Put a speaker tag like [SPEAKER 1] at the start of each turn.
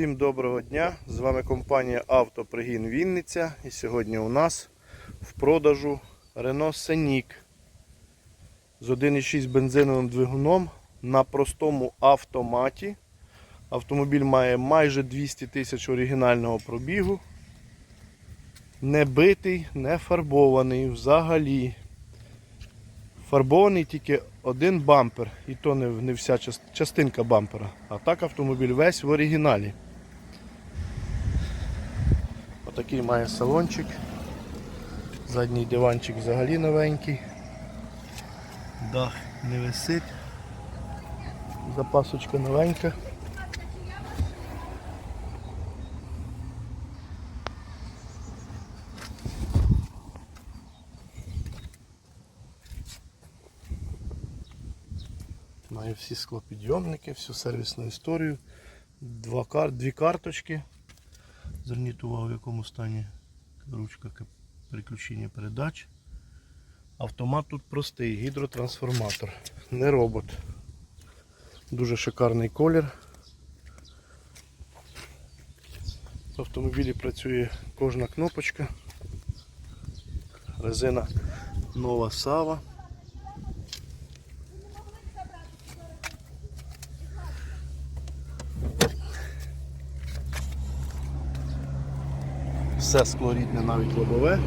[SPEAKER 1] Всім доброго дня! З вами компанія Автопригін Вінниця. І сьогодні у нас в продажу Renault Scenic з 1,6 бензиновим двигуном на простому автоматі. Автомобіль має майже 200 тисяч оригінального пробігу. Не битий, не фарбований взагалі. Фарбований тільки один бампер, і то не, вся част- частинка бампера. А так автомобіль весь в оригіналі. Отакий має салончик. Задній диванчик взагалі новенький. Дах не висить. Запасочка новенька. Має всі склопідйомники, всю сервісну історію. Два кар... Дві карточки. Зверніть увагу, в якому стані ручка переключення передач. Автомат тут простий, гідротрансформатор, не робот. Дуже шикарний колір. В автомобілі працює кожна кнопочка. Резина нова Сава. Все скло рідне, навіть лобове.